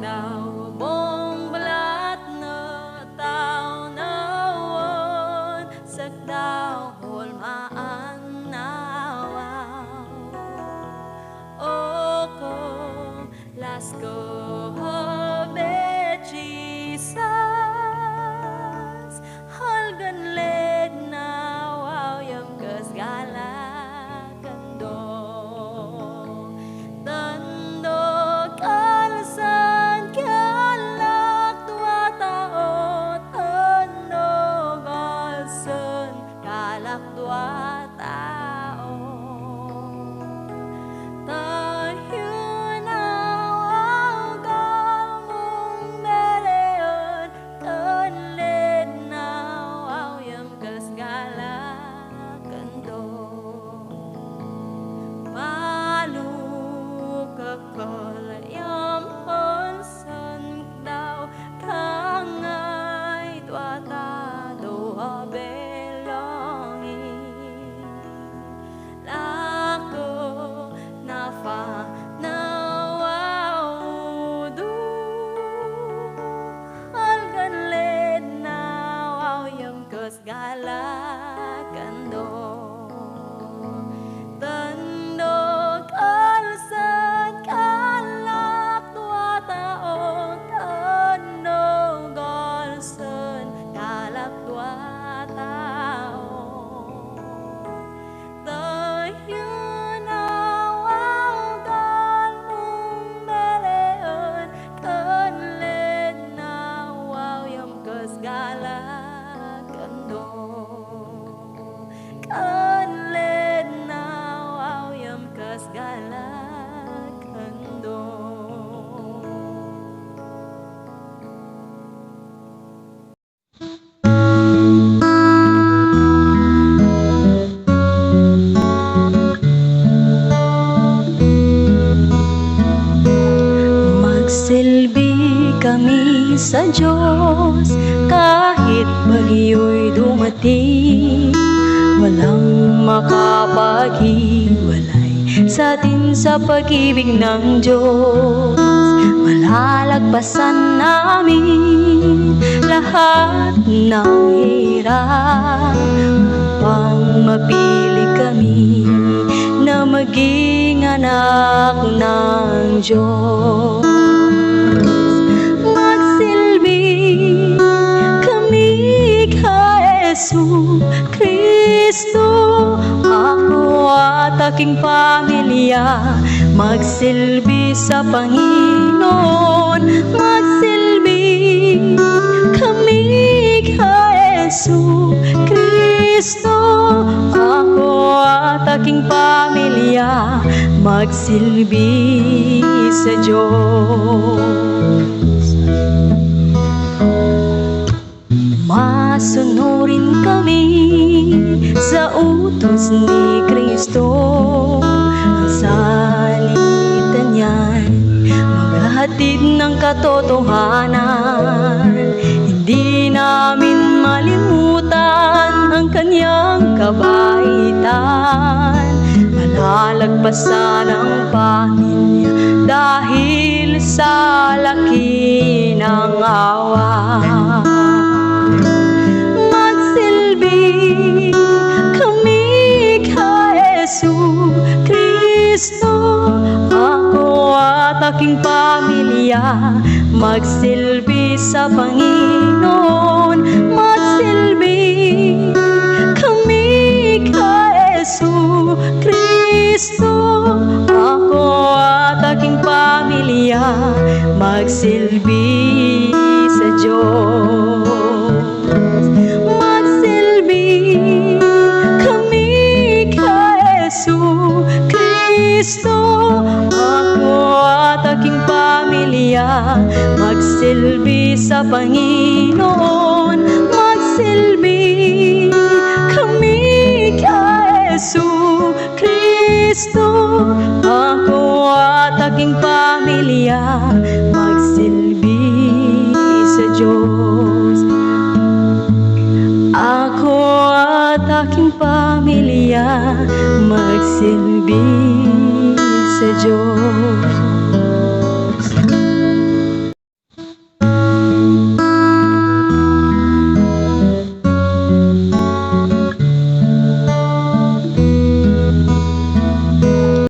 now. Sa Diyos kahit bagyo'y dumating Walang makapaghiwalay sa atin sa pag-ibig ng Diyos Malalagpasan namin lahat ng hirap upang mapili kami na maging anak ng Diyos. At aking pamilya. Magsilbi sa Panginoon Magsilbi kami kay Yesu Kristo. Ako at aking pamilya Magsilbi sa Diyos. Masunurin kami sa utos ni Kristo Maghahatid ng katotohanan. Hindi namin malimutan ang kanyang kabaitan. Malalagpasan ang pamilya dahil sa laki ng awa at aking pamilya magsilbi sa Panginoon Magsilbi. Kami kay Yesu Kristo Ako at aking pamilya magsilbi Magsilbi sa Panginoon